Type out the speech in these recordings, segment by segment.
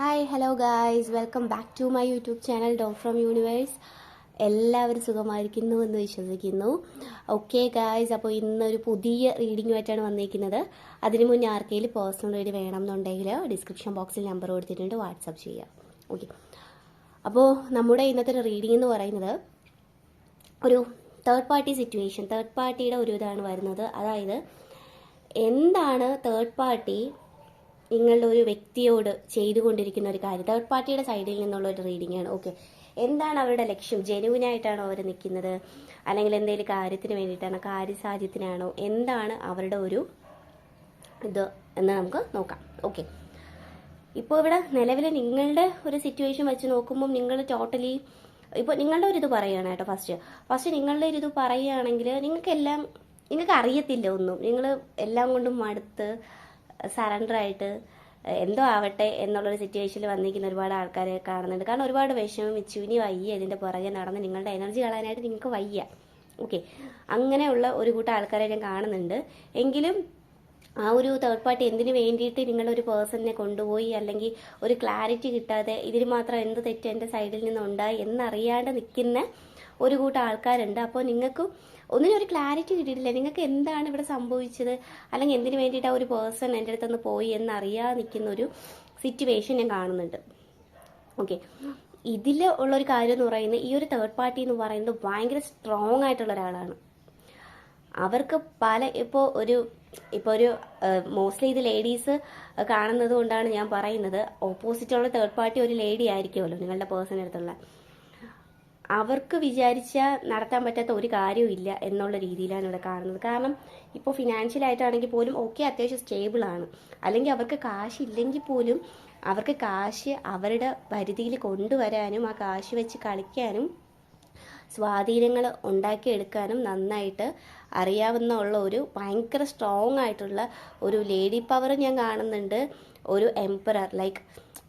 Hi hello guys welcome back to my YouTube channel Dr from universe എല്ലാവരും സുഖമായിരിക്കുന്നു എന്ന് വിശ്വസിക്കുന്നു. ഓക്കെ ഗായ്സ് അപ്പോൾ ഇന്നൊരു പുതിയ റീഡിങ്ങുമായിട്ടാണ് വന്നിരിക്കുന്നത് അതിന് മുന്നേ ആർക്കെങ്കിലും പേഴ്സണൽ റീഡ് വേണം എന്നുണ്ടെങ്കിൽ ഡിസ്ക്രിപ്ഷൻ ബോക്സിൽ നമ്പർ കൊടുത്തിട്ടുണ്ട്. വാട്സപ്പ് ചെയ്യാം. ഓക്കെ അപ്പോൾ നമ്മുടെ ഇന്നത്തെ റീഡിംഗ് എന്ന് പറയുന്നത് ഒരു തേർഡ് പാർട്ടി സിറ്റുവേഷൻ തേർഡ് പാർട്ടിയുടെ ഒരു ഇതാണ് വരുന്നത്. അതായത് എന്താണ് തേർഡ് പാർട്ടി നിങ്ങളുടെ ഒരു വ്യക്തിയോട് ചെയ്തുകൊണ്ടിരിക്കുന്ന ഒരു കാര്യം. തേർഡ് പാർട്ടിയുടെ സൈഡിൽ നിന്നുള്ള ഒരു റീഡിംഗ് ആണ്. ഓക്കെ എന്താണ് അവരുടെ ലക്ഷ്യം? ജെനുവിൻ ആയിട്ടാണോ അവർ നിൽക്കുന്നത്? അല്ലെങ്കിൽ എന്തെങ്കിലും കാര്യത്തിന് വേണ്ടിയിട്ടാണോ? കാര്യസാധ്യത്തിനാണോ? എന്താണ് അവരുടെ ഒരു ഇത് എന്ന് നമുക്ക് നോക്കാം. ഓക്കെ ഇപ്പോൾ ഇവിടെ നിലവിൽ നിങ്ങളുടെ ഒരു സിറ്റുവേഷൻ വെച്ച് നോക്കുമ്പോൾ നിങ്ങൾ ടോട്ടലി ഇപ്പോൾ നിങ്ങളുടെ ഒരു ഇത് പറയുകയാണ് കേട്ടോ ഫസ്റ്റ് ഫസ്റ്റ് നിങ്ങളുടെ ഒരു ഇത് പറയുകയാണെങ്കിൽ നിങ്ങൾക്കെല്ലാം നിങ്ങൾക്ക് അറിയത്തില്ല ഒന്നും. നിങ്ങൾ എല്ലാം കൊണ്ടും മടുത്ത് സറണ്ടർ ആയിട്ട് എന്തോ ആവട്ടെ എന്നുള്ളൊരു സിറ്റുവേഷനിൽ വന്നിരിക്കുന്ന ഒരുപാട് ആൾക്കാരെ കാണുന്നുണ്ട്. കാരണം ഒരുപാട് വിഷമം ഇനി വയ്യ ഇതിന്റെ പുറകെ നടന്ന് നിങ്ങളുടെ എനർജി കളയാനായിട്ട് നിങ്ങൾക്ക് വയ്യ. ഓക്കെ അങ്ങനെയുള്ള ഒരു കൂട്ടം ആൾക്കാരെ ഞാൻ കാണുന്നുണ്ട്. എങ്കിലും ആ ഒരു തേർഡ് പാർട്ടി എന്തിനു വേണ്ടിയിട്ട് നിങ്ങളൊരു പേഴ്സണിനെ കൊണ്ടുപോയി അല്ലെങ്കിൽ ഒരു ക്ലാരിറ്റി കിട്ടാതെ ഇതിന് മാത്രം എന്ത് തെറ്റ് എന്റെ സൈഡിൽ നിന്നുണ്ടായി എന്നറിയാണ്ട് നിൽക്കുന്ന ഒരു കൂട്ടം ആൾക്കാരുണ്ട്. അപ്പോൾ നിങ്ങൾക്ക് ഒന്നിനും ഒരു ക്ലാരിറ്റി കിട്ടിയിട്ടില്ല. നിങ്ങൾക്ക് എന്താണ് ഇവിടെ സംഭവിച്ചത്? അല്ലെങ്കിൽ എന്തിനു വേണ്ടിയിട്ട് ആ ഒരു പേഴ്സൺ എന്റെ അടുത്തുനിന്ന് പോയി എന്നറിയാതെ നിൽക്കുന്ന ഒരു സിറ്റുവേഷൻ ഞാൻ കാണുന്നുണ്ട്. ഓക്കെ ഇതിൽ ഉള്ളൊരു കാര്യം എന്ന് പറയുന്നത് ഈ ഒരു തേർഡ് പാർട്ടി എന്ന് പറയുന്നത് ഭയങ്കര സ്ട്രോങ് ആയിട്ടുള്ള ഒരാളാണ്. അവർക്ക് പല ഇപ്പോൾ ഒരു ഇപ്പോൾ ഒരു മോസ്റ്റ്ലി ഇത് ലേഡീസ് കാണുന്നത് കൊണ്ടാണ് ഞാൻ പറയുന്നത്. ഓപ്പോസിറ്റുള്ള തേർഡ് പാർട്ടി ഒരു ലേഡി ആയിരിക്കുമല്ലോ നിങ്ങളുടെ പേഴ്സൺ അടുത്തുള്ള. അവർക്ക് വിചാരിച്ചാൽ നടത്താൻ പറ്റാത്ത ഒരു കാര്യവും ഇല്ല എന്നുള്ള രീതിയിലാണ് ഇവിടെ കാണുന്നത്. കാരണം ഇപ്പോൾ ഫിനാൻഷ്യൽ ആയിട്ടാണെങ്കിൽ പോലും ഓക്കെ അത്യാവശ്യം സ്റ്റേബിൾ ആണ്. അല്ലെങ്കിൽ അവർക്ക് കാശ് ഇല്ലെങ്കിൽ പോലും അവർക്ക് കാശ് അവരുടെ പരിധിയിൽ കൊണ്ടുവരാനും ആ കാശ് വെച്ച് കളിക്കാനും സ്വാധീനങ്ങൾ ഉണ്ടാക്കിയെടുക്കാനും നന്നായിട്ട് അറിയാവുന്ന ഉള്ള ഒരു ഭയങ്കര സ്ട്രോങ് ആയിട്ടുള്ള ഒരു ലേഡി പവർ ഞാൻ കാണുന്നുണ്ട്. ഒരു എംപറർ ലൈക്ക്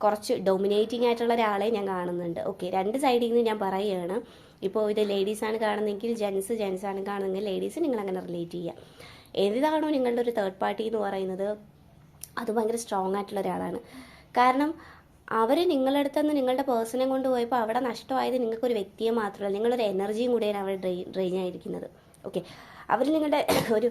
കുറച്ച് ഡൊമിനേറ്റിംഗ് ആയിട്ടുള്ള ഒരാളെ ഞാൻ കാണുന്നുണ്ട്. ഓക്കെ രണ്ട് സൈഡിൽ നിന്ന് ഞാൻ പറയുകയാണ്. ഇപ്പോൾ ഇത് ലേഡീസാണ് കാണുന്നതെങ്കിൽ ജെൻസ് ജെൻസാണ് കാണുന്നതെങ്കിൽ ലേഡീസ് നിങ്ങൾ അങ്ങനെ റിലേറ്റ് ചെയ്യുക ഏതാണോ നിങ്ങളുടെ ഒരു തേർഡ് പാർട്ടി എന്ന് പറയുന്നത്? അത് ഭയങ്കര സ്ട്രോങ് ആയിട്ടുള്ള ഒരാളാണ്. കാരണം അവർ നിങ്ങളുടെ അടുത്തുനിന്ന് നിങ്ങളുടെ പേഴ്സണെ കൊണ്ടുപോയപ്പോൾ അവിടെ നഷ്ടമായത് നിങ്ങൾക്കൊരു വ്യക്തിയെ മാത്രമല്ല നിങ്ങളൊരു എനർജിയും കൂടെയാണ് അവിടെ ഡ്രെയിൻ ഡ്രെയിൻ ആയിരിക്കുന്നത്. ഓക്കെ അവർ നിങ്ങളുടെ ഒരു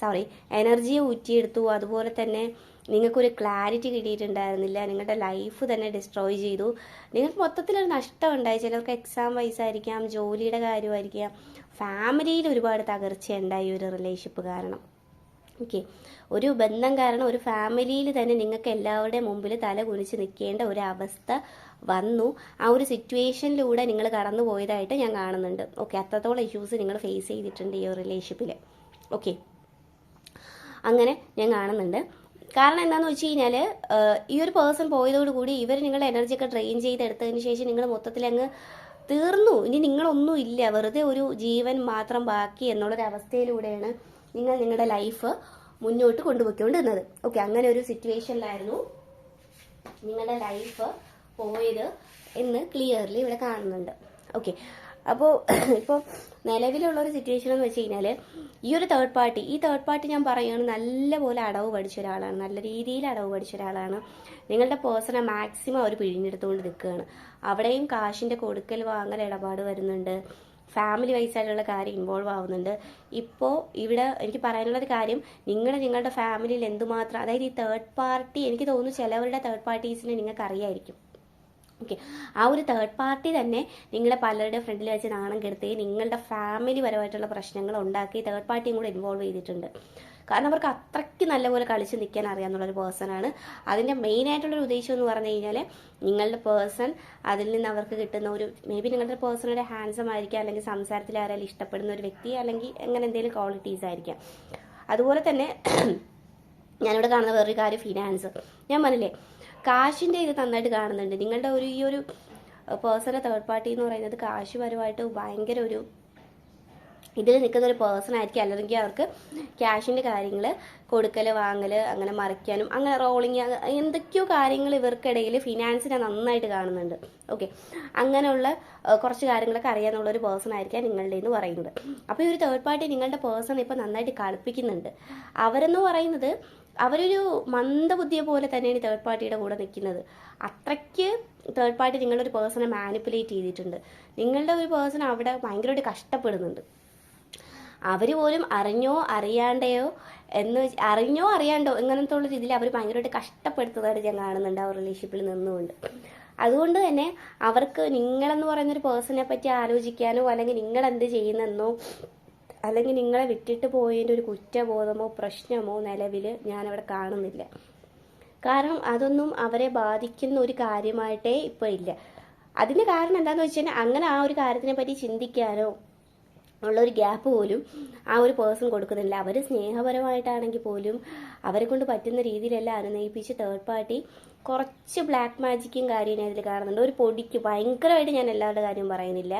സോറി എനർജിയെ ഊറ്റിയെടുത്തു. അതുപോലെ തന്നെ നിങ്ങൾക്കൊരു ക്ലാരിറ്റി കിട്ടിയിട്ടുണ്ടായിരുന്നില്ല. നിങ്ങളുടെ ലൈഫ് തന്നെ ഡിസ്ട്രോയ് ചെയ്തു. നിങ്ങൾക്ക് മൊത്തത്തിലൊരു നഷ്ടം ഉണ്ടായി. ചിലർക്ക് എക്സാം വൈസ് ആയിരിക്കാം ജോലിയുടെ കാര്യമായിരിക്കാം. ഫാമിലിയിൽ ഒരുപാട് തകർച്ച ഉണ്ടായി ഒരു റിലേഷൻഷിപ്പ് കാരണം. ഓക്കെ ഒരു ബന്ധം കാരണം ഒരു ഫാമിലിയിൽ തന്നെ നിങ്ങൾക്ക് എല്ലാവരുടെയും മുമ്പിൽ തല കുനിച്ച് നിൽക്കേണ്ട ഒരു അവസ്ഥ വന്നു. ആ ഒരു സിറ്റുവേഷനിലൂടെ നിങ്ങൾ കടന്നു പോയതായിട്ട് ഞാൻ കാണുന്നുണ്ട്. ഓക്കെ അത്രത്തോളം ഇഷ്യൂസ് നിങ്ങൾ ഫേസ് ചെയ്തിട്ടുണ്ട് ഈ ഒരു റിലേഷൻഷിപ്പിൽ ഓക്കെ അങ്ങനെ ഞാൻ കാണുന്നുണ്ട്. കാരണം എന്താണെന്ന് വെച്ച് കഴിഞ്ഞാൽ ഈ ഒരു പേഴ്സൺ പോയതോടുകൂടി ഇവർ നിങ്ങളുടെ എനർജി ഒക്കെ ഡ്രെയിൻ ചെയ്തെടുത്തതിന് ശേഷം നിങ്ങൾ മൊത്തത്തിൽ അങ്ങ് തീർന്നു. ഇനി നിങ്ങളൊന്നും ഇല്ല. വെറുതെ ഒരു ജീവൻ മാത്രം ബാക്കി എന്നുള്ളൊരു അവസ്ഥയിലൂടെയാണ് നിങ്ങൾ നിങ്ങളുടെ ലൈഫ് മുന്നോട്ട് കൊണ്ടുപോയിക്കൊണ്ടിരുന്നത്. ഓക്കെ അങ്ങനെ ഒരു സിറ്റുവേഷനിലായിരുന്നു നിങ്ങളുടെ ലൈഫ് പോയത് എന്ന് ക്ലിയർലി ഇവിടെ കാണുന്നുണ്ട്. ഓക്കെ അപ്പോൾ ഇപ്പോൾ നിലവിലുള്ള ഒരു സിറ്റുവേഷൻ എന്ന് വെച്ച് കഴിഞ്ഞാൽ ഈ ഒരു തേർഡ് പാർട്ടി ഈ തേർഡ് പാർട്ടി ഞാൻ പറയുകയാണ് നല്ലപോലെ അടവ് പഠിച്ച ഒരാളാണ്. നല്ല രീതിയിൽ അടവ് പഠിച്ച ഒരാളാണ്. നിങ്ങളുടെ പേഴ്സണെ മാക്സിമം അവർ പിഴിഞ്ഞെടുത്തുകൊണ്ട് നിൽക്കുകയാണ്. അവിടെയും കാശിന്റെ കൊടുക്കൽ വാങ്ങൽ ഇടപാട് വരുന്നുണ്ട്. ഫാമിലി വൈസ് ആയിട്ടുള്ള കാര്യം ഇൻവോൾവ് ആവുന്നുണ്ട്. ഇപ്പോൾ ഇവിടെ എനിക്ക് പറയാനുള്ള ഒരു കാര്യം നിങ്ങൾ നിങ്ങളുടെ ഫാമിലിയിൽ എന്തുമാത്രം അതായത് ഈ തേർഡ് പാർട്ടി എനിക്ക് തോന്നുന്നു ചിലവരുടെ തേർഡ് പാർട്ടീസിനെ നിങ്ങൾക്ക് അറിയായിരിക്കും ഓക്കെ ആ ഒരു തേർഡ് പാർട്ടി തന്നെ നിങ്ങളെ പലരുടെ ഫ്രണ്ടിൽ വെച്ച് നാണം കെടുത്തി നിങ്ങളുടെ ഫാമിലി പരമായിട്ടുള്ള പ്രശ്നങ്ങൾ ഉണ്ടാക്കി തേർഡ് പാർട്ടിയും കൂടെ ഇൻവോൾവ് ചെയ്തിട്ടുണ്ട്. കാരണം അവർക്ക് അത്രയ്ക്ക് നല്ലപോലെ കളിച്ച് നിൽക്കാൻ അറിയാമെന്നുള്ളൊരു പേഴ്സണാണ് അതിന്റെ മെയിൻ ആയിട്ടുള്ളൊരു ഉദ്ദേശം എന്ന് പറഞ്ഞു കഴിഞ്ഞാൽ നിങ്ങളുടെ പേഴ്സൺ അതിൽ നിന്ന് അവർക്ക് കിട്ടുന്ന ഒരു മേ ബി നിങ്ങളുടെ പേഴ്സണുടെ ഹാൻസം ആയിരിക്കാം അല്ലെങ്കിൽ സംസാരത്തിൽ ആരായാലും ഇഷ്ടപ്പെടുന്ന ഒരു വ്യക്തി അല്ലെങ്കിൽ അങ്ങനെ എന്തെങ്കിലും ക്വാളിറ്റീസ് ആയിരിക്കാം. അതുപോലെ തന്നെ ഞാനിവിടെ കാണുന്ന വേറൊരു കാര്യം ഫിനാൻസ് ഞാൻ പറഞ്ഞില്ലേ കാശിന്റെ ഇത് നന്നായിട്ട് കാണുന്നുണ്ട്. നിങ്ങളുടെ ഒരു ഈ ഒരു പേഴ്സണൽ തേർഡ് പാർട്ടി എന്ന് പറയുന്നത് കാശുപരമായിട്ട് ഭയങ്കര ഒരു ഇതിൽ നിൽക്കുന്ന ഒരു പേഴ്സൺ ആയിരിക്കും. അല്ലെങ്കിൽ അവർക്ക് ക്യാഷിന്റെ കാര്യങ്ങൾ കൊടുക്കൽ വാങ്ങൽ അങ്ങനെ മറിക്കാനും അങ്ങനെ റോളിങ് എന്തൊക്കെയോ കാര്യങ്ങൾ ഇവർക്കിടയിൽ ഫിനാൻസിനെ നന്നായിട്ട് കാണുന്നുണ്ട്. ഓക്കെ അങ്ങനെയുള്ള കുറച്ച് കാര്യങ്ങളൊക്കെ അറിയാനുള്ള ഒരു പേഴ്സൺ ആയിരിക്കാം നിങ്ങളുടെ എന്ന് പറയുന്നത്. അപ്പോൾ ഈ ഒരു തേർഡ് പാർട്ടി നിങ്ങളുടെ പേഴ്സൺ ഇപ്പോൾ നന്നായിട്ട് കളിപ്പിക്കുന്നുണ്ട്. അവരെന്ന് പറയുന്നത് അവരൊരു മന്ദബുദ്ധിയെ പോലെ തന്നെയാണ് തേർഡ് പാർട്ടിയുടെ കൂടെ നിൽക്കുന്നത്. അത്രയ്ക്ക് തേർഡ് പാർട്ടി നിങ്ങളുടെ ഒരു പേഴ്സണെ മാനിപ്പുലേറ്റ് ചെയ്തിട്ടുണ്ട്. നിങ്ങളുടെ ഒരു പേഴ്സൺ അവിടെ ഭയങ്കരമായിട്ട് കഷ്ടപ്പെടുന്നുണ്ട്. അവർ പോലും അറിഞ്ഞോ അറിയാണ്ടയോ എന്ന് അറിഞ്ഞോ അറിയാണ്ടോ ഇങ്ങനത്തെ ഉള്ള രീതിയിൽ അവർ ഭയങ്കരമായിട്ട് കഷ്ടപ്പെടുത്തുന്നതായിട്ട് ഞാൻ കാണുന്നുണ്ട് ആ റിലേഷൻഷിപ്പിൽ നിന്നുകൊണ്ട്. അതുകൊണ്ട് തന്നെ അവർക്ക് നിങ്ങളെന്ന് പറയുന്നൊരു പേഴ്സണെ പറ്റി ആലോചിക്കാനോ അല്ലെങ്കിൽ നിങ്ങൾ എന്ത് ചെയ്യുന്നെന്നോ അല്ലെങ്കിൽ നിങ്ങളെ വിട്ടിട്ട് പോയതിന്റെ ഒരു കുറ്റബോധമോ പ്രശ്നമോ നിലവിൽ ഞാനവിടെ കാണുന്നില്ല. കാരണം അതൊന്നും അവരെ ബാധിക്കുന്ന ഒരു കാര്യമായിട്ടേ ഇപ്പോൾ ഇല്ല. അതിന് കാരണം എന്താണെന്ന് വെച്ച് കഴിഞ്ഞാൽ അങ്ങനെ ആ ഒരു കാര്യത്തിനെ പറ്റി ചിന്തിക്കാനോ ഉള്ള ഒരു ഗ്യാപ്പ് പോലും ആ ഒരു പേഴ്സൺ കൊടുക്കുന്നില്ല. അവർ സ്നേഹപരമായിട്ടാണെങ്കിൽ പോലും അവരെ കൊണ്ട് പറ്റുന്ന രീതിയിലല്ല അനുനയിപ്പിച്ച് തേർഡ് പാർട്ടി കുറച്ച് ബ്ലാക്ക് മാജിക്കും കാര്യം ഇതിൽ കാണുന്നുണ്ട്. ഒരു പൊടിക്ക് ഭയങ്കരമായിട്ട് ഞാൻ എല്ലാവരുടെ കാര്യം പറയുന്നില്ല.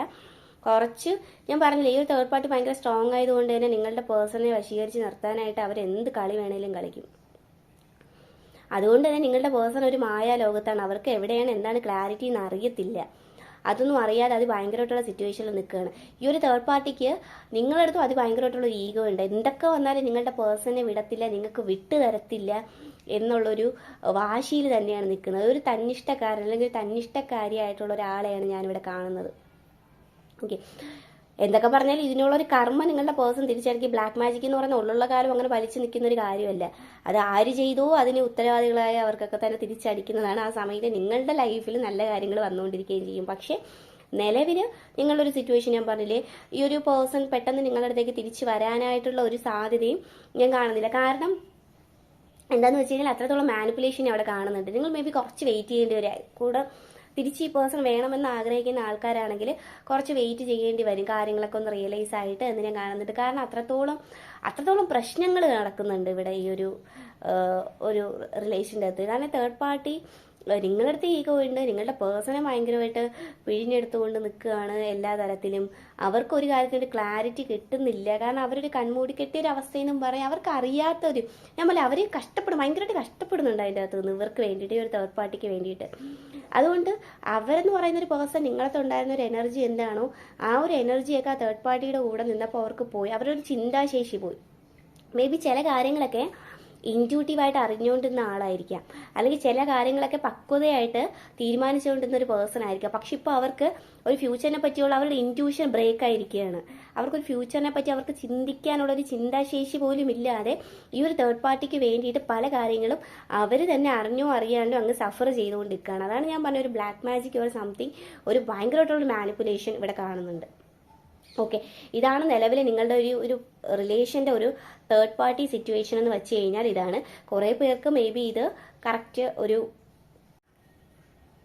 കുറച്ച് ഞാൻ പറഞ്ഞില്ല ഈ ഒരു തേർഡ് പാർട്ടി ഭയങ്കര സ്ട്രോങ് ആയതുകൊണ്ട് തന്നെ നിങ്ങളുടെ പേഴ്സണെ വശീകരിച്ച് നിർത്താനായിട്ട് അവർ എന്ത് കളി വേണേലും കളിക്കും. അതുകൊണ്ട് തന്നെ നിങ്ങളുടെ പേഴ്സൺ ഒരു മായ ലോകത്താണ് അവർക്ക് എവിടെയാണ് എന്താണ് ക്ലാരിറ്റി എന്ന് അറിയത്തില്ല. അതൊന്നും അറിയാതെ അത് ഭയങ്കരമായിട്ടുള്ള സിറ്റുവേഷനിൽ നിൽക്കുകയാണ്. ഈ ഒരു തേർഡ് പാർട്ടിക്ക് നിങ്ങളടുത്തും അത് ഭയങ്കരമായിട്ടുള്ള ഒരു ഈഗോ ഉണ്ട്. എന്തൊക്കെ വന്നാലും നിങ്ങളുടെ പേഴ്സണെ വിടത്തില്ല നിങ്ങൾക്ക് വിട്ടു തരത്തില്ല എന്നുള്ളൊരു വാശിയിൽ തന്നെയാണ് നിൽക്കുന്നത്. ഒരു തന്നിഷ്ടക്കാരൻ അല്ലെങ്കിൽ തന്നിഷ്ടക്കാരിയായിട്ടുള്ള ഒരാളെയാണ് ഞാനിവിടെ കാണുന്നത്. ഓക്കെ എന്തൊക്കെ പറഞ്ഞാൽ ഇതിനുള്ള ഒരു കർമ്മ നിങ്ങളുടെ പേഴ്സൺ തിരിച്ചടക്കി ബ്ലാക്ക് മാജിക് എന്ന് പറഞ്ഞാൽ ഉള്ളുള്ള കാലം അങ്ങനെ വലിച്ചു നിൽക്കുന്ന ഒരു കാര്യമല്ല. അത് ആര് ചെയ്തോ അതിന് ഉത്തരവാദികളായ അവർക്കൊക്കെ തന്നെ തിരിച്ചടിക്കുന്നതാണ് ആ സമയത്ത് നിങ്ങളുടെ ലൈഫിൽ നല്ല കാര്യങ്ങൾ വന്നുകൊണ്ടിരിക്കുകയും ചെയ്യും. പക്ഷേ നിലവിൽ നിങ്ങളൊരു സിറ്റുവേഷൻ ഞാൻ പറഞ്ഞില്ലേ ഈ ഒരു പേഴ്സൺ പെട്ടെന്ന് നിങ്ങളുടെ അടുത്തേക്ക് തിരിച്ചു വരാനായിട്ടുള്ള ഒരു സാധ്യതയും ഞാൻ കാണുന്നില്ല. കാരണം എന്താണെന്ന് വെച്ച് കഴിഞ്ഞാൽ അത്രത്തോളം മാനിപ്പുലേഷൻ അവിടെ കാണുന്നുണ്ട്. നിങ്ങൾ മേ ബി കുറച്ച് വെയിറ്റ് ചെയ്യേണ്ടി വരും. കൂടെ തിരിച്ച് ഈ പേഴ്സൺ വേണമെന്ന് ആഗ്രഹിക്കുന്ന ആൾക്കാരാണെങ്കിൽ കുറച്ച് വെയിറ്റ് ചെയ്യേണ്ടി വരും. കാര്യങ്ങളൊക്കെ ഒന്ന് റിയലൈസ് ആയിട്ട് എന്ന് ഞാൻ കാണുന്നുണ്ട് കാരണം അത്രത്തോളം അത്രത്തോളം പ്രശ്നങ്ങൾ നടക്കുന്നുണ്ട് ഇവിടെ ഈ ഒരു ഒരു റിലേഷന്റെ അകത്ത്. കാരണം തേർഡ് പാർട്ടി നിങ്ങളുടെ അടുത്ത് ഈഗോ ഉണ്ട് നിങ്ങളുടെ പേഴ്സണെ ഭയങ്കരമായിട്ട് പിഴിഞ്ഞെടുത്തുകൊണ്ട് നിൽക്കുകയാണ് എല്ലാ തരത്തിലും. അവർക്കൊരു ഒരു കാര്യത്തിൽ ക്ലാരിറ്റി കിട്ടുന്നില്ല. കാരണം അവരൊരു കൺമൂടി കെട്ടിയ ഒരു അവസ്ഥയെന്നും പറയാം. അവർക്ക് അറിയാത്തൊരു ഞാൻ പറയാം അവർ കഷ്ടപ്പെടും ഭയങ്കരമായിട്ട് കഷ്ടപ്പെടുന്നുണ്ട് അതിന്റെ അകത്ത് നിന്ന്. ഇവർക്ക് വേണ്ടിയിട്ട് ഒരു തേർഡ് പാർട്ടിക്ക് വേണ്ടിയിട്ട്. അതുകൊണ്ട് അവരെന്ന് പറയുന്ന ഒരു പേഴ്സൺ നിങ്ങളത്തെ ഉണ്ടായിരുന്ന ഒരു എനർജി എന്താണോ ആ ഒരു എനർജിയൊക്കെ ആ തേർഡ് പാർട്ടിയുടെ കൂടെ നിന്നപ്പോൾ അവർക്ക് പോയി. അവരുടെ ഒരു ചിന്താശേഷി പോയി. മേ ബി ചില കാര്യങ്ങളൊക്കെ ഇന്റ്യൂട്ടീവായിട്ട് അറിഞ്ഞുകൊണ്ടിരുന്ന ആളായിരിക്കാം. അല്ലെങ്കിൽ ചില കാര്യങ്ങളൊക്കെ പക്വതയായിട്ട് തീരുമാനിച്ചുകൊണ്ടിരുന്ന ഒരു പേഴ്സൺ ആയിരിക്കാം. പക്ഷെ ഇപ്പോൾ അവർക്ക് ഒരു ഫ്യൂച്ചറിനെ പറ്റിയുള്ള അവരുടെ ഇന്റ്യൂഷൻ ബ്രേക്ക് ആയിരിക്കുകയാണ്. അവർക്കൊരു ഫ്യൂച്ചറിനെ പറ്റി അവർക്ക് ചിന്തിക്കാനുള്ള ഒരു ചിന്താശേഷി പോലും ഇല്ലാതെ ഈ ഒരു തേർഡ് പാർട്ടിക്ക് വേണ്ടിയിട്ട് പല കാര്യങ്ങളും അവർ തന്നെ അറിഞ്ഞോ അറിയാണ്ടോ അങ്ങ് സഫർ ചെയ്തുകൊണ്ടിരിക്കുകയാണ്. അതാണ് ഞാൻ പറഞ്ഞ ഒരു ബ്ലാക്ക് മാജിക് ഒരു സംതിങ് ഒരു ഭയങ്കരമായിട്ടുള്ള മാനിപ്പുലേഷൻ ഇവിടെ കാണുന്നുണ്ട്. ഓക്കെ ഇതാണ് നിലവിൽ നിങ്ങളുടെ ഒരു ഒരു റിലേഷന്റെ ഒരു തേർഡ് പാർട്ടി സിറ്റുവേഷൻ എന്ന് വെച്ച് കഴിഞ്ഞാൽ ഇതാണ്. കുറേ പേർക്ക് മേ ബി ഇത് കറക്റ്റ് ഒരു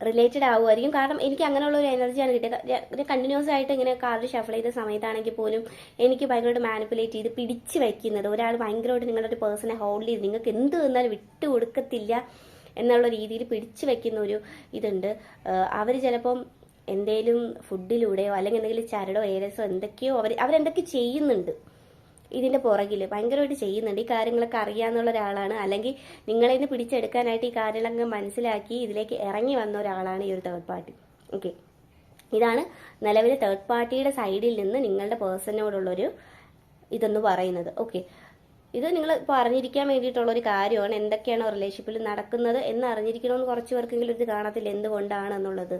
റിലേറ്റഡ് ആവുമായിരിക്കും. കാരണം എനിക്ക് അങ്ങനെയുള്ള ഒരു എനർജിയാണ് കിട്ടിയത്. കണ്ടിന്യൂസ് ആയിട്ട് ഇങ്ങനെ കാർഡ് ഷഫിൾ ചെയ്ത സമയത്താണെങ്കിൽ പോലും എനിക്ക് ഭയങ്കരമായിട്ട് മാനിപ്പുലേറ്റ് ചെയ്ത് പിടിച്ച് വയ്ക്കുന്നത് ഒരാൾ ഭയങ്കരമായിട്ട് നിങ്ങളുടെ ഒരു പേഴ്സണെ ഹോൾഡ് ചെയ്ത് നിങ്ങൾക്ക് എന്ത് തന്നാലും വിട്ടു കൊടുക്കത്തില്ല എന്നുള്ള രീതിയിൽ പിടിച്ചു വയ്ക്കുന്ന ഒരു ഇതുണ്ട്. അവർ ചിലപ്പം എന്തേലും ഫുഡിലൂടെയോ അല്ലെങ്കിൽ എന്തെങ്കിലും ചരടോ ഏലസോ എന്തൊക്കെയോ അവർ അവരെന്തൊക്കെ ചെയ്യുന്നുണ്ട് ഇതിന്റെ പുറകിൽ ഭയങ്കരമായിട്ട് ചെയ്യുന്നുണ്ട്. ഈ കാര്യങ്ങളൊക്കെ അറിയാന്നുള്ള ഒരാളാണ്. അല്ലെങ്കിൽ നിങ്ങളെ നിന്ന് പിടിച്ചെടുക്കാനായിട്ട് ഈ കാര്യങ്ങളൊക്കെ മനസ്സിലാക്കി ഇതിലേക്ക് ഇറങ്ങി വന്ന ഒരാളാണ് ഈ ഒരു തേർഡ് പാർട്ടി ഓക്കെ ഇതാണ് നിലവിലെ തേർഡ് പാർട്ടിയുടെ സൈഡിൽ നിന്ന് നിങ്ങളുടെ പേഴ്സണിനോടുള്ളൊരു ഇതെന്ന് പറയുന്നത്. ഓക്കെ ഇത് നിങ്ങൾ ഇപ്പോൾ അറിഞ്ഞിരിക്കാൻ വേണ്ടിയിട്ടുള്ള ഒരു കാര്യമാണ് എന്തൊക്കെയാണ് റിലേഷൻഷിപ്പിൽ നടക്കുന്നത് എന്ന് അറിഞ്ഞിരിക്കണമെന്ന് കുറച്ച് പേർക്കെങ്കിലും ഇത് കാണത്തില്ല എന്തുകൊണ്ടാണ് എന്നുള്ളത്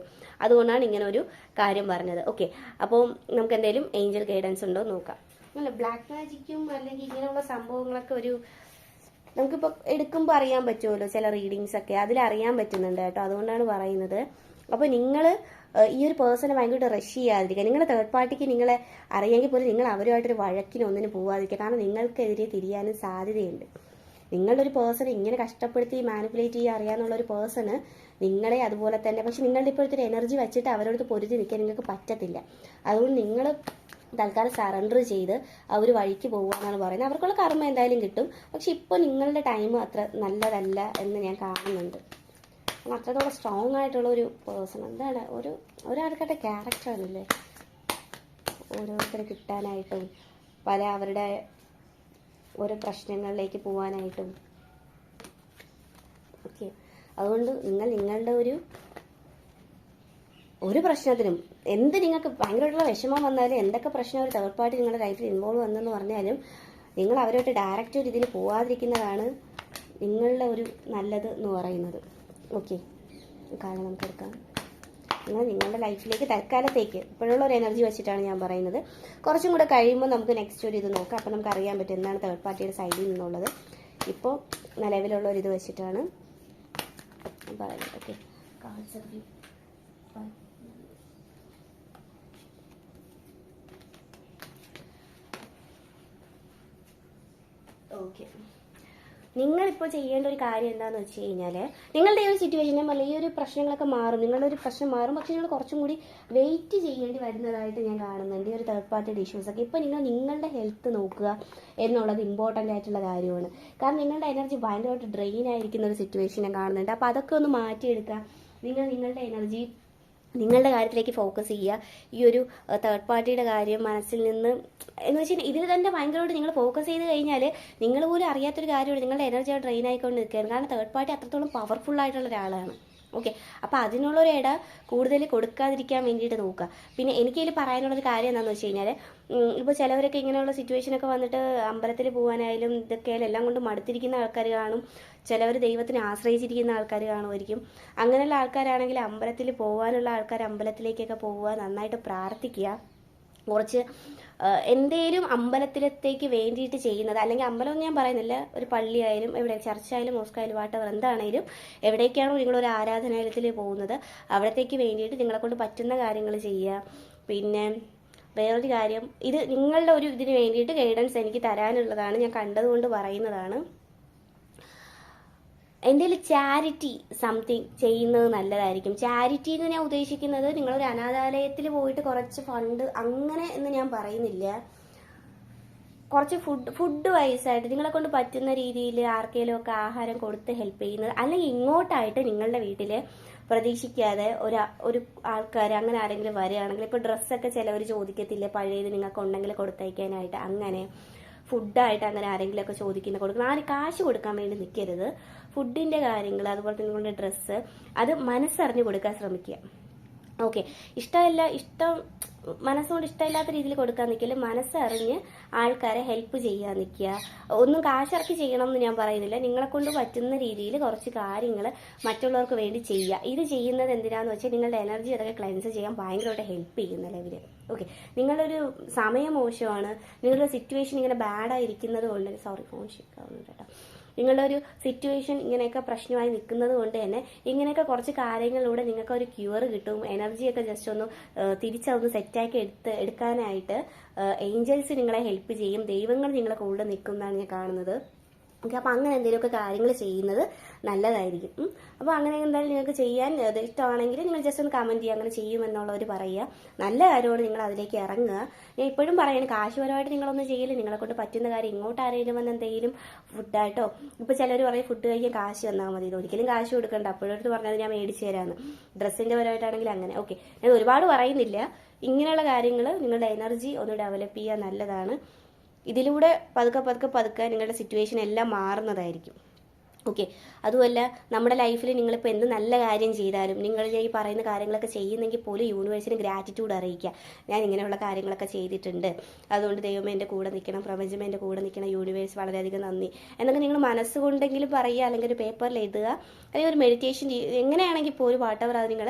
അതുകൊണ്ടാണ് ഇങ്ങനെ ഒരു കാര്യം പറഞ്ഞത്. ഓക്കെ അപ്പോൾ നമുക്ക് എന്തെങ്കിലും ഏഞ്ചൽ ഗൈഡൻസ് ഉണ്ടോ നോക്കാം. അല്ല ബ്ലാക്ക് മാജിക്കും അല്ലെങ്കിൽ ഇങ്ങനെയുള്ള സംഭവങ്ങളൊക്കെ ഒരു നമുക്കിപ്പോൾ എടുക്കുമ്പോൾ അറിയാൻ പറ്റുമല്ലോ ചില റീഡിങ്സ് ഒക്കെ. അതിൽ അറിയാൻ പറ്റുന്നുണ്ട് കേട്ടോ. അതുകൊണ്ടാണ് പറയുന്നത്. അപ്പോൾ നിങ്ങൾ ഈ ഒരു പേഴ്സണെ ഭയങ്കരമായിട്ട് റഷ് ചെയ്യാതിരിക്കുക. നിങ്ങൾ തേർഡ് പാർട്ടിക്ക് നിങ്ങളെ അറിയാമെങ്കിൽ പോലും നിങ്ങൾ അവരുമായിട്ടൊരു വഴക്കിന് ഒന്നിനും പോവാതിരിക്കുക. കാരണം നിങ്ങൾക്കെതിരെ തിരിയാനും സാധ്യതയുണ്ട്. നിങ്ങളുടെ ഒരു പേഴ്സൺ ഇങ്ങനെ കഷ്ടപ്പെടുത്തി മാനിപ്പുലേറ്റ് ചെയ്യാൻ അറിയാന്നുള്ള ഒരു പേഴ്സണ് നിങ്ങളെ അതുപോലെ തന്നെ പക്ഷെ നിങ്ങളുടെ ഇപ്പോഴത്തെ ഒരു എനർജി വെച്ചിട്ട് അവരോട് പൊരുതി നിൽക്കാൻ നിങ്ങൾക്ക് പറ്റത്തില്ല. അതുകൊണ്ട് നിങ്ങൾ തൽക്കാലം സറണ്ടർ ചെയ്ത് അവർ വഴിക്ക് പോകുക എന്നാണ് പറയുന്നത്. അവർക്കുള്ള കർമ്മ എന്തായാലും കിട്ടും. പക്ഷെ ഇപ്പോൾ നിങ്ങളുടെ ടൈം അത്ര നല്ലതല്ല എന്ന് ഞാൻ കാണുന്നുണ്ട്. കാരണം അത്രത്തോളം സ്ട്രോങ് ആയിട്ടുള്ള ഒരു പേഴ്സൺ എന്താണ്? ഒരു ഒരാൾക്കാരുടെ ക്യാരക്ടറാണല്ലേ ഓരോരുത്തരെ കിട്ടാനായിട്ടും പല അവരുടെ ഓരോ പ്രശ്നങ്ങളിലേക്ക് പോകാനായിട്ടും ഓക്കെ അതുകൊണ്ട് നിങ്ങൾ നിങ്ങളുടെ ഒരു ഒരു പ്രശ്നത്തിനും എന്ത് നിങ്ങൾക്ക് ഭയങ്കരമായിട്ടുള്ള വിഷമം വന്നാലും എന്തൊക്കെ പ്രശ്നം ഒരു തേർഡ് പാർട്ടി നിങ്ങളുടെ ലൈഫിൽ ഇൻവോൾവ് വന്നെന്ന് പറഞ്ഞാലും നിങ്ങൾ അവരുമായിട്ട് ഡയറക്റ്റ് ഒരു ഇതിൽ പോവാതിരിക്കുന്നതാണ് നിങ്ങളുടെ ഒരു നല്ലത് എന്ന് പറയുന്നത്. ഓക്കെ. കാരണം നമുക്ക് എടുക്കാം. എന്നാൽ നിങ്ങളുടെ ലൈഫിലേക്ക് തൽക്കാലത്തേക്ക് ഇപ്പോഴുള്ള ഒരു എനർജി വെച്ചിട്ടാണ് ഞാൻ പറയുന്നത്. കുറച്ചും കൂടെ കഴിയുമ്പോൾ നമുക്ക് നെക്സ്റ്റ് ഒരു ഇത് നോക്കാം. അപ്പോൾ നമുക്ക് അറിയാൻ പറ്റും എന്താണ് തേർഡ് പാർട്ടിയുടെ സൈഡിൽ നിന്നുള്ളത്. ഇപ്പോൾ നിലവിലുള്ള ഒരു ഇത് വെച്ചിട്ടാണ് പറയുന്നത്. ഓക്കെ. ഓക്കെ. നിങ്ങളിപ്പോൾ ചെയ്യേണ്ട ഒരു കാര്യം എന്താണെന്ന് വെച്ച് കഴിഞ്ഞാൽ നിങ്ങളുടെ ഈ ഒരു സിറ്റുവേഷനും അല്ല ഈ ഒരു പ്രശ്നങ്ങളൊക്കെ മാറും. നിങ്ങളുടെ ഒരു പ്രശ്നം മാറും. പക്ഷേ നിങ്ങൾ കുറച്ചും കൂടി വെയിറ്റ് ചെയ്യേണ്ടി വരുന്നതായിട്ട് ഞാൻ കാണുന്നുണ്ട്. ഈ ഒരു തേർഡ് പാർട്ടി ഇഷ്യൂസൊക്കെ ഇപ്പോൾ നിങ്ങൾ നിങ്ങളുടെ ഹെൽത്ത് നോക്കുക എന്നുള്ളത് ഇമ്പോർട്ടന്റ് ആയിട്ടുള്ള കാര്യമാണ്. കാരണം നിങ്ങളുടെ എനർജി ഭയങ്കരമായിട്ട് ഡ്രെയിൻ ആയിരിക്കുന്ന ഒരു സിറ്റുവേഷൻ ഞാൻ കാണുന്നുണ്ട്. അപ്പോൾ അതൊക്കെ ഒന്ന് മാറ്റിയെടുക്കുക നിങ്ങൾ നിങ്ങളുടെ എനർജി നിങ്ങളുടെ കാര്യത്തിലേക്ക് ഫോക്കസ് ചെയ്യുക. ഈ ഒരു തേർഡ് പാർട്ടിയുടെ കാര്യം മനസ്സിൽ നിന്ന് എന്ന് വെച്ചാൽ ഇതിൽ തന്നെ ഭയങ്കരമായിട്ട് നിങ്ങൾ ഫോക്കസ് ചെയ്ത് കഴിഞ്ഞാൽ നിങ്ങൾ പോലും അറിയാത്തൊരു കാര്യമാണ് നിങ്ങളുടെ എനർജി ഡ്രെയിൻ ആയിക്കൊണ്ട് നിൽക്കുകയാണ് കാരണം തേർഡ് പാർട്ടി അത്രത്തോളം പവർഫുൾ ആയിട്ടുള്ള ഒരാളാണ്. ഓക്കെ അപ്പോൾ അതിനുള്ളൊരു ഇട കൂടുതൽ കൊടുക്കാതിരിക്കാൻ വേണ്ടിയിട്ട് നോക്കുക. പിന്നെ എനിക്കതിൽ പറയാനുള്ളൊരു കാര്യം എന്താണെന്ന് വെച്ച് കഴിഞ്ഞാൽ ഇപ്പോൾ ചിലവരൊക്കെ ഇങ്ങനെയുള്ള സിറ്റുവേഷനൊക്കെ വന്നിട്ട് അമ്പലത്തിൽ പോകാനായാലും ഇതൊക്കെ എല്ലാം കൊണ്ട് മടുത്തിരിക്കുന്ന ആൾക്കാർ കാണും. ചിലവർ ദൈവത്തിനെ ആശ്രയിച്ചിരിക്കുന്ന ആൾക്കാർ കാണുമായിരിക്കും. അങ്ങനെയുള്ള ആൾക്കാരാണെങ്കിൽ അമ്പലത്തിൽ പോകാനുള്ള ആൾക്കാർ അമ്പലത്തിലേക്കൊക്കെ പോവുക നന്നായിട്ട് പ്രാർത്ഥിക്കുക. കുറച്ച് എന്തേലും അമ്പലത്തിലത്തേക്ക് വേണ്ടിയിട്ട് ചെയ്യുന്നത് അല്ലെങ്കിൽ അമ്പലം ഞാൻ പറയുന്നില്ല ഒരു പള്ളിയായാലും എവിടെ ചർച്ചായാലും മോസ്കായാലും വാട്ടവർ എന്താണേലും എവിടേക്കാണോ നിങ്ങളൊരു ആരാധനാലയത്തിൽ പോകുന്നത് അവിടത്തേക്ക് വേണ്ടിയിട്ട് നിങ്ങളെ കൊണ്ട് പറ്റുന്ന കാര്യങ്ങൾ ചെയ്യുക. പിന്നെ വേറൊരു കാര്യം ഇത് നിങ്ങളുടെ ഒരു ഇതിന് വേണ്ടിയിട്ട് ഗൈഡൻസ് എനിക്ക് തരാനുള്ളതാണ് ഞാൻ കണ്ടതുകൊണ്ട് പറയുന്നതാണ്. എന്തെങ്കിലും ചാരിറ്റി സംതിങ് ചെയ്യുന്നത് നല്ലതായിരിക്കും. ചാരിറ്റി എന്ന് ഞാൻ ഉദ്ദേശിക്കുന്നത് നിങ്ങളൊരു അനാഥാലയത്തിൽ പോയിട്ട് കുറച്ച് ഫണ്ട് അങ്ങനെ എന്ന് ഞാൻ പറയുന്നില്ല. കുറച്ച് ഫുഡ് ഫുഡ് വൈസായിട്ട് നിങ്ങളെ കൊണ്ട് പറ്റുന്ന രീതിയിൽ ആർക്കെങ്കിലും ഒക്കെ ആഹാരം കൊടുത്ത് ഹെൽപ്പ് ചെയ്യുന്നത് അല്ലെങ്കിൽ ഇങ്ങോട്ടായിട്ട് നിങ്ങളുടെ വീട്ടിൽ പ്രതീക്ഷിക്കാതെ ഒരു ഒരു ആൾക്കാർ അങ്ങനെ ആരെങ്കിലും വരികയാണെങ്കിൽ ഇപ്പോൾ ഡ്രസ്സൊക്കെ ചിലവർ ചോദിക്കത്തില്ല? പഴയത് നിങ്ങൾക്ക് ഉണ്ടെങ്കിൽ കൊടുത്തയക്കാനായിട്ട് അങ്ങനെ. ഫുഡായിട്ട് അങ്ങനെ ആരെങ്കിലും ഒക്കെ ചോദിക്കുന്ന കൊടുക്കണം. ആരും കാശ് കൊടുക്കാൻ വേണ്ടി നിൽക്കരുത് ഫുഡിന്റെ കാര്യങ്ങൾ അതുപോലെ തന്നെ നിങ്ങളുടെ ഡ്രസ്സ് അത് മനസ്സറിഞ്ഞ് കൊടുക്കാൻ ശ്രമിക്കുക. ഓക്കെ ഇഷ്ടമല്ല ഇഷ്ടം മനസ്സുകൊണ്ട് ഇഷ്ടമില്ലാത്ത രീതിയിൽ കൊടുക്കാൻ നിൽക്കില്ല. മനസ്സറിഞ്ഞ് ആൾക്കാരെ ഹെൽപ്പ് ചെയ്യാൻ നിൽക്കുക. ഒന്നും കാശിറക്കി ചെയ്യണം എന്ന് ഞാൻ പറയുന്നില്ല. നിങ്ങളെ കൊണ്ട് പറ്റുന്ന രീതിയിൽ കുറച്ച് കാര്യങ്ങൾ മറ്റുള്ളവർക്ക് വേണ്ടി ചെയ്യുക. ഇത് ചെയ്യുന്നത് എന്തിനാന്ന് വെച്ചാൽ നിങ്ങളുടെ എനർജി അതൊക്കെ ക്ലെൻസ് ചെയ്യാൻ ഭയങ്കരമായിട്ട് ഹെൽപ്പ് ചെയ്യുന്ന ലെവൽ ഓക്കെ നിങ്ങളൊരു സമയം മോശമാണ്. നിങ്ങളുടെ സിറ്റുവേഷൻ ഇങ്ങനെ ബാഡായിരിക്കുന്നത് കൊണ്ട് സോറി ഷിക്കാവുന്നുണ്ട് കേട്ടോ. നിങ്ങളുടെ ഒരു സിറ്റുവേഷൻ ഇങ്ങനെയൊക്കെ പ്രശ്നമായി നിൽക്കുന്നത് കൊണ്ട് തന്നെ ഇങ്ങനെയൊക്കെ കുറച്ച് കാര്യങ്ങളിലൂടെ നിങ്ങൾക്ക് ഒരു ക്യൂർ കിട്ടും. എനർജിയൊക്കെ ജസ്റ്റ് ഒന്ന് തിരിച്ചതൊന്ന് സെറ്റാക്കി എടുത്ത് എടുക്കാനായിട്ട് ഏഞ്ചൽസ് നിങ്ങളെ ഹെൽപ്പ് ചെയ്യും. ദൈവങ്ങൾ നിങ്ങളെ കൂടെ നിൽക്കും എന്നാണ് ഞാൻ കാണുന്നത്. ഓക്കെ അപ്പോൾ അങ്ങനെ എന്തെങ്കിലുമൊക്കെ കാര്യങ്ങൾ ചെയ്യുന്നത് നല്ലതായിരിക്കും. അപ്പോൾ അങ്ങനെ എന്തായാലും നിങ്ങൾക്ക് ചെയ്യാൻ ഇഷ്ടമാണെങ്കിൽ നിങ്ങൾ ജസ്റ്റ് ഒന്ന് കമന്റ് ചെയ്യുക അങ്ങനെ ചെയ്യുമെന്നുള്ളവർ പറയുക. നല്ല കാര്യമാണ് നിങ്ങൾ അതിലേക്ക് ഇറങ്ങുക. ഞാൻ ഇപ്പോഴും പറയുന്നത് കാശുപരമായിട്ട് നിങ്ങളൊന്നും ചെയ്യില്ല. നിങ്ങളെ കൊണ്ട് പറ്റുന്ന കാര്യം ഇങ്ങോട്ട് ആരെങ്കിലും വന്ന് എന്തെങ്കിലും ഫുഡായിട്ടോ ഇപ്പോൾ ചിലർ പറയും ഫുഡ് കഴിക്കാൻ കാശ് തന്നാൽ മതി. ഒരിക്കലും കാശ് കൊടുക്കണ്ട. അപ്പോഴെടുത്ത് പറഞ്ഞത് ഞാൻ മേടിച്ചു തരാമെന്ന് ഡ്രസ്സിന്റെ പരമായിട്ടാണെങ്കിൽ അങ്ങനെ. ഓക്കെ. ഞാൻ ഒരുപാട് പറയുന്നില്ല. ഇങ്ങനെയുള്ള കാര്യങ്ങൾ നിങ്ങളുടെ എനർജി ഒന്ന് ഡെവലപ്പ് ചെയ്യുക നല്ലതാണ്. ഇതിലൂടെ പതുക്കെ പതുക്കെ പതുക്കെ നിങ്ങളുടെ സിറ്റുവേഷൻ എല്ലാം മാറുന്നതായിരിക്കും. ഓക്കെ അതുമല്ല നമ്മുടെ ലൈഫിൽ നിങ്ങളിപ്പോൾ എന്ത് നല്ല കാര്യം ചെയ്താലും നിങ്ങൾ ഈ പറയുന്ന കാര്യങ്ങളൊക്കെ ചെയ്യുന്നെങ്കിൽ പോലും യൂണിവേഴ്സിന് ഗ്രാറ്റിറ്റ്യൂഡ് അറിയിക്കുക. ഞാൻ ഇങ്ങനെയുള്ള കാര്യങ്ങളൊക്കെ ചെയ്തിട്ടുണ്ട്. അതുകൊണ്ട് ദൈവമേ എന്റെ കൂടെ നിൽക്കണം പ്രപഞ്ചമേ എന്റെ കൂടെ നിൽക്കണം യൂണിവേഴ്സ് വളരെയധികം നന്ദി. എന്നൊക്കെ നിങ്ങൾ മനസ്സുകൊണ്ടെങ്കിലും പറയുക അല്ലെങ്കിൽ ഒരു പേപ്പറിൽ എഴുതുക അല്ലെങ്കിൽ ഒരു മെഡിറ്റേഷൻ എങ്ങനെയാണെങ്കിൽ പോലും വാട്ടവർ അത് നിങ്ങൾ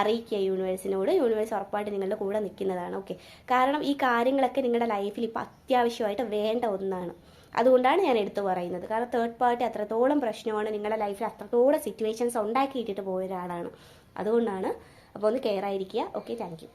അറിയിക്കുക യൂണിവേഴ്സിനോട് യൂണിവേഴ്സ് ഉറപ്പായിട്ട് നിങ്ങളുടെ കൂടെ നിൽക്കുന്നതാണ്. ഓക്കെ കാരണം ഈ കാര്യങ്ങളൊക്കെ നിങ്ങളുടെ ലൈഫിൽ ഇപ്പോൾ അത്യാവശ്യമായിട്ട് വേണ്ട ഒന്നാണ്. അതുകൊണ്ടാണ് ഞാൻ എടുത്തു പറയുന്നത്. കാരണം തേർഡ് പാർട്ടി അത്രത്തോളം പ്രശ്നമാണ്. നിങ്ങളുടെ ലൈഫിൽ അത്രത്തോളം സിറ്റുവേഷൻസ് ഉണ്ടാക്കിയിട്ടിട്ട് പോയ ഒരാളാണ്. അതുകൊണ്ടാണ് അപ്പോൾ ഒന്ന് കെയർ ആയിരിക്കുക. Okay thank